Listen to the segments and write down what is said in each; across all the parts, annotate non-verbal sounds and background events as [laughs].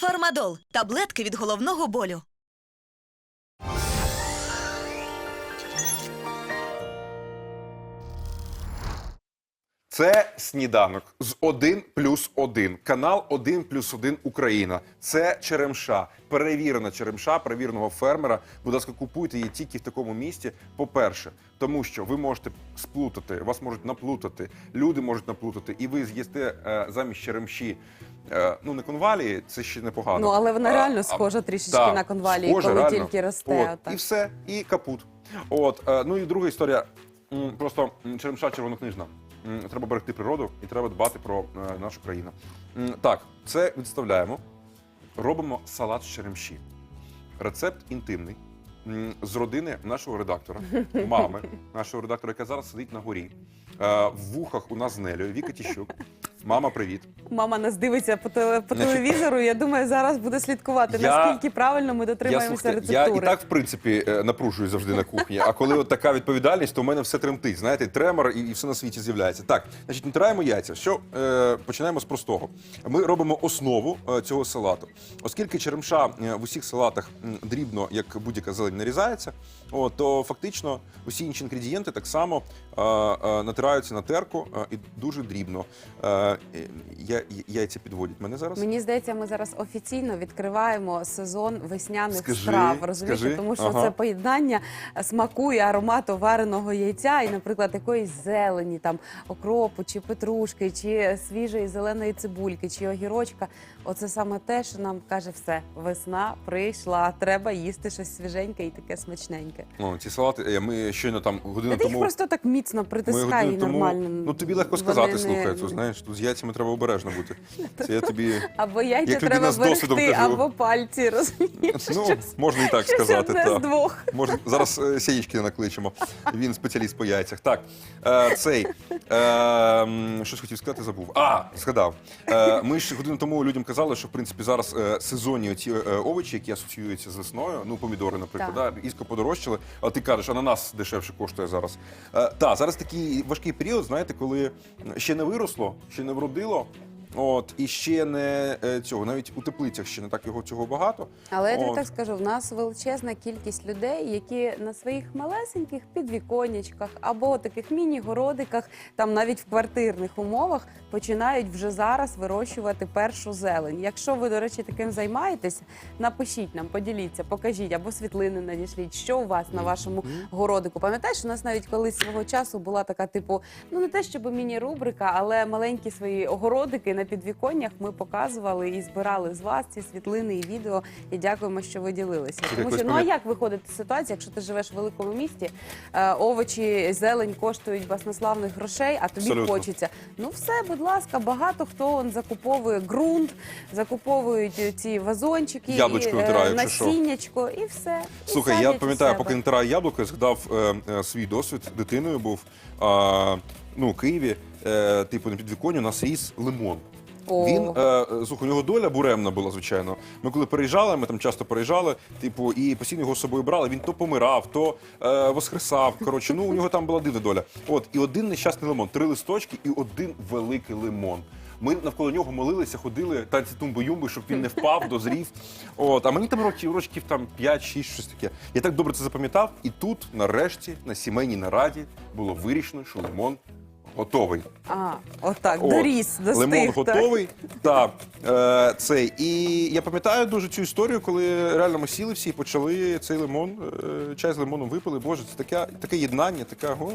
Фармадол таблетки від головного болю. Це сніданок з 1 плюс 1. Канал 1 плюс 1 Україна. Це черемша. Перевірена черемша, перевіреного фермера. Будь ласка, купуйте її тільки в такому місті. По-перше, тому що ви можете сплутати, вас можуть наплутати, люди можуть наплутати, і ви з'їсте е, замість черемші. Е, ну, не конвалії, це ще непогано. Ну, але вона А, реально схожа трішечки так, на конвалії, схожа, коли реально. тільки росте. От, отак. і все, і капут. От, е, ну і друга історія. М, Просто м, черемша червонокнижна. М, Треба берегти природу і треба дбати про е, нашу країну. М, Так, це відставляємо. Робимо салат з черемші. Рецепт інтимний. М, З родини нашого редактора, [laughs] мами нашого редактора, яка зараз сидить на горі. Е, В вухах у нас з Нелею, Віка Тіщук. Мама, привіт. Мама нас дивиться по, теле- по телевізору. Я думаю, зараз буде слідкувати, я- наскільки правильно ми дотримаємося слухайте, я рецептури. і так, в принципі, е, напружую завжди на кухні. А коли от така відповідальність, то в мене все тремтить. Знаєте, тремор і, і все на світі з'являється. Так, значить, натираємо яйця. Що е, починаємо з простого. Ми робимо основу е, цього салату. Оскільки черемша е, в усіх салатах м, дрібно, як будь-яка зелень, нарізається, о, то фактично усі інші інгредієнти так само е, е, натираються на терку е, і дуже дрібно. Е, я, яйця підводять мене зараз. Мені здається, ми зараз офіційно відкриваємо сезон весняних Скажи, страв. Розумієте, скажи. тому що Ага. це поєднання смаку і аромату вареного яйця, і, наприклад, якоїсь зелені, там окропу, чи петрушки, чи свіжої зеленої цибульки, чи огірочка. Оце саме те, що нам каже все: весна прийшла. Треба їсти щось свіженьке і таке смачненьке. О, ці салати, е, ми щойно там годину Та ти їх тому. просто так міцно Ми притискай годину тому- нормально. Ну тобі легко Вони сказати, не- слухай, тут знаєш, тут з яйцями треба обережно бути. Це я тобі. [laughs] Або яйця Як людина треба досвідом берегти, кажу. або пальці, розумієш? Ну, Щось- можна і так щось сказати. одне так. двох. Можна зараз е, сяїчки накличемо. Він спеціаліст по яйцях. Так, е, цей е, м, щось хотів сказати, забув. А, згадав. Е, ми ж годину тому людям казали, що в принципі зараз е, сезонні ці овочі, які асоціюються з весною, ну помідори, наприклад, Так. да, ізко подорожчали. А ти кажеш, ананас дешевше коштує зараз. Е, так, зараз такий важкий період, знаєте, коли ще не виросло, ще не вродило. От і ще не е, цього, навіть у теплицях ще не так його цього багато. Але я тобі От. так скажу: в нас величезна кількість людей, які на своїх малесеньких підвіконечках або таких міні-городиках, там навіть в квартирних умовах, починають вже зараз вирощувати першу зелень. Якщо ви, до речі, таким займаєтесь, напишіть нам, поділіться, покажіть або світлини надішліть, що у вас на вашому городику. Пам'ятаєш, у нас навіть колись свого часу була така, типу, ну не те, щоб міні-рубрика, але маленькі свої огородики на підвіконнях ми показували і збирали з вас ці світлини і відео. І дякуємо, що ви ділилися. Тому що ну а як виходить з ситуації, якщо ти живеш в великому місті, е, овочі, зелень коштують баснославних грошей, а тобі Абсолютно. хочеться. Ну все, будь ласка, багато хто он закуповує ґрунт, закуповують ці вазончики, Яблучко і, якщо що. насіннячко, і все. І Слухай, я садять у пам'ятаю, себе. поки натираю яблуко, я згадав е, е, свій досвід. Дитиною був а, ну, у Києві, е, типу, на підвіконні у нас ріс лимон. О. Він е, слухай, у нього доля буремна була, звичайно. Ми коли переїжджали, ми там часто переїжджали, типу, і постійно його з собою брали. Він то помирав, то е, воскресав. Коротше, ну у нього там була дивна доля. От і один нещасний лимон, три листочки і один великий лимон. Ми навколо нього молилися, ходили танці тумбо-юмби, щоб він не впав, дозрів. От, а мені там років, років там 5-6, щось таке. Я так добре це запам'ятав. І тут, нарешті, на сімейній нараді було вирішено, що лимон готовий. А, отак, От, доріс, достиг. Лимон готовий. Так, е, цей. І я пам'ятаю дуже цю історію, коли реально ми сіли всі і почали цей лимон, е, чай з лимоном випили. Боже, це таке, таке єднання, така го.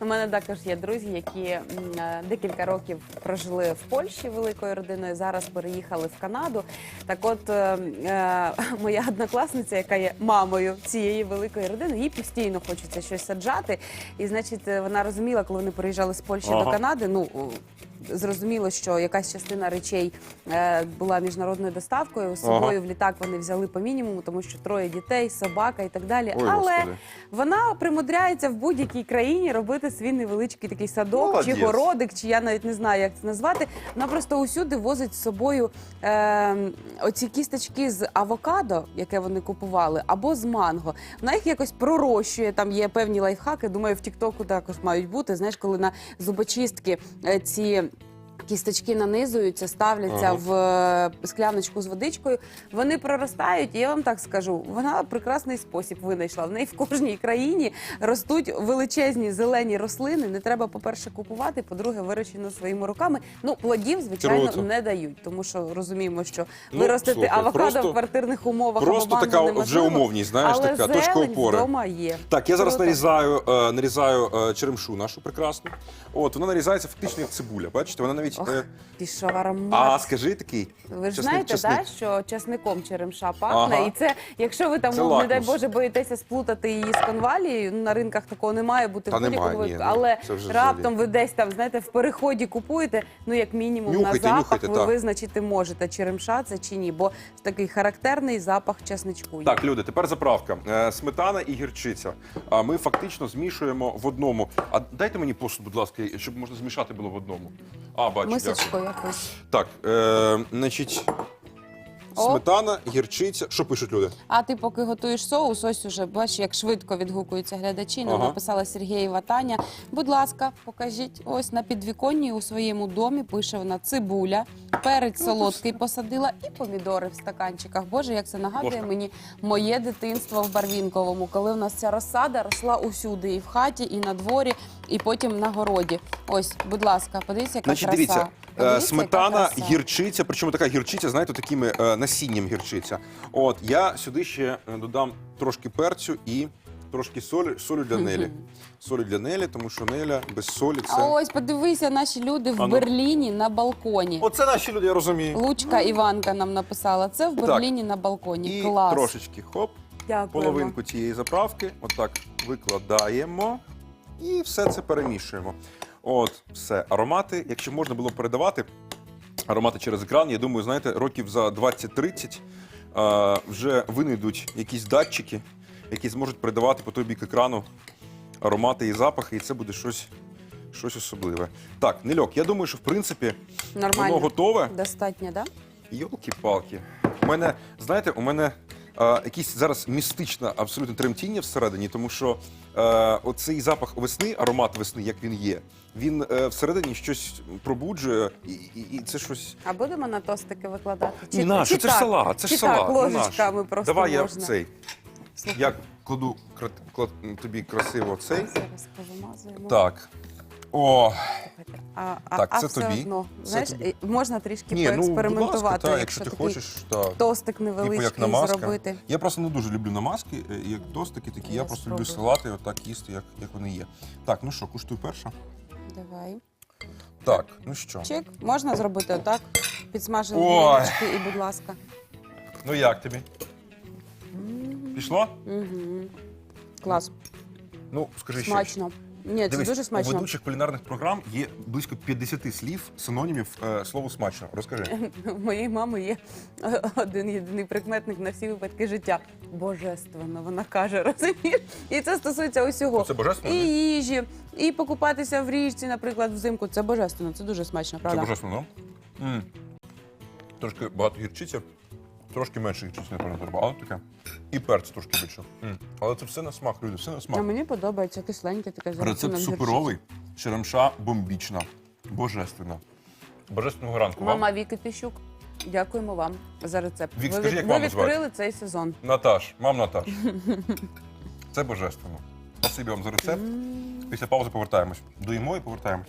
У мене також є друзі, які м, е, декілька років прожили в Польщі великою родиною. Зараз переїхали в Канаду. Так, от е, е, моя однокласниця, яка є мамою цієї великої родини, їй постійно хочеться щось саджати. І значить, е, вона розуміла, коли вони переїжджали з Польщі Ага. до Канади. Ну зрозуміло, що якась частина речей е, була міжнародною доставкою. З собою в літак вони взяли по мінімуму, тому що троє дітей, собака і так далі. Ой, Але Господи. вона примудряється в будь-якій країні робити свій невеличкий такий садок Молодець. чи городик, чи я навіть не знаю, як це назвати. Вона просто усюди возить з собою е, оці кісточки з авокадо, яке вони купували, або з манго. Вона їх якось пророщує. Там є певні лайфхаки. Думаю, в Тіктоку також мають бути. Знаєш, коли на зубочистки е, ці. Кісточки нанизуються, ставляться в е, скляночку з водичкою. Вони проростають, і я вам так скажу, вона прекрасний спосіб винайшла. В неї в кожній країні ростуть величезні зелені рослини. Не треба, по-перше, купувати, по-друге, вирощено своїми руками. Ну, плодів, звичайно, Круто. не дають, тому що розуміємо, що Ну, виростити слухай, авокадо просто- в квартирних умовах Просто або така вже умовність, знаєш, але така точка зелень опори. вдома є. Так, я зараз Круто. нарізаю, е, нарізаю е, черемшу нашу прекрасну. От, вона нарізається фактично як цибуля. Бачите, вона навіть. Ох, е, пішов аромат. а скажи такий. Ви ж чесник- знаєте, чесник. Да, що часником черемша пахне, Ага. і це, якщо ви там, Це не дай лакмус. Боже, боїтеся сплутати її з конвалією, ну, на ринках такого не має бути Та в будь-якому ні, випадку. ну, Але це вже раптом ви десь там, знаєте, в переході купуєте, ну як мінімум Нюхайте, на запах нюхайте, ви так. визначити можете, черемша це чи ні, бо такий характерний запах часничку. є. Так, люди, тепер заправка. Е, Сметана і гірчиця. А ми фактично змішуємо в одному. А дайте мені посуд, будь ласка, щоб можна змішати було в одному. А, бачу, дякую. Мисочкою якось. Так, е, значить, О. сметана, гірчиця. Що пишуть люди? А ти поки готуєш соус, ось уже бачиш, як швидко відгукуються глядачі. Нам Ага. написала Сергієва Таня. Будь ласка, покажіть. Ось на підвіконні у своєму домі пише вона цибуля, перець солодкий посадила і помідори в стаканчиках. Боже, як це нагадує Ложка. мені моє дитинство в Барвінковому, коли в нас ця розсада росла усюди, і в хаті, і на дворі, і потім на городі. Ось, будь ласка, подивіться, яка Значить, краса. дивіться, е, Подивіться, яка сметана, краса. гірчиця, причому така гірчиця, знаєте, такими е, насінням гірчиця. От я сюди ще е, додам трошки перцю і трошки солі, солі для Нелі. Солі для Нелі, тому що Неля без солі А ось подивися, наші люди в А ну. Берліні на балконі. Оце наші люди, я розумію. Лучка Іванка нам написала. Це в Так. Берліні на балконі. І Клас. трошечки хоп, Дякуємо. половинку цієї заправки. Отак викладаємо і все це перемішуємо. От, все. Аромати, якщо можна було передавати, аромати через екран, я думаю, знаєте, років за 20-30 а, вже винайдуть якісь датчики, які зможуть передавати по той бік екрану аромати і запахи, і це буде щось, щось особливе. Так, Нельок, я думаю, що в принципі Нормально. воно готове. Достатньо, да? Йолки-палки. У мене, знаєте, у мене е, якісь зараз містичне абсолютно тремтіння всередині, тому що е, оцей запах весни, аромат весни, як він є, він е, всередині щось пробуджує, і, і, і це щось. А будемо на тостики викладати? Ні, нащо? Це ж так? салат, це ж Чи салат. Так, ну, ложечками просто Давай можна. я цей. Слухай. Я кладу кра- клад- тобі красиво цей. Зараз повимазуємо. Так. О, А, а, Так, а це все тобі. одно, Це знаєш, тобі. і можна трішки ні, ну, будь поекспериментувати, ласка, та, якщо ти такий хочеш, так. тостик Типу невеличкий намазка. зробити. Я просто не дуже люблю намазки, е, як тостики такі. Я, Я просто люблю спробую. салати, отак їсти, як, як вони є. Так, ну що, куштуй перша. Давай. Так, ну що? Чик. Можна зробити отак. Підсмажені Ой. і, будь ласка. Ну як тобі? Пішло? Угу. Клас. Ну, скажи ще. Смачно. Ні, це Дивись, дуже у ведучих кулінарних програм є близько 50 слів, синонімів е, слову смачно. Розкажи. [laughs] У моєї мами є [laughs] один єдиний прикметник на всі випадки життя. Божественно, вона каже, [laughs] розумієш? І це стосується усього. Це божественно, І їжі, і покупатися в річці, наприклад, взимку. Це божественно, це дуже смачно, Це правда? божественно? М. Трошки багато гірчиця, трошки менше гірчиці, напевно, треба, але таке. І перць трошки більше. М. Але це все на смак, люди, все на А смак. мені подобається кисленьке таке з Рецепт суперовий, черемша бомбічна, божественна. Божественного ранку. вам. Мама Віки Тищук, дякуємо вам за рецепт. Вік, ви скажи, як ви маму звати? відкрили цей сезон. Наташ, мам Наташ. Це божественно. Спасибі вам за рецепт. Після паузи повертаємось. Доїмо і повертаємось.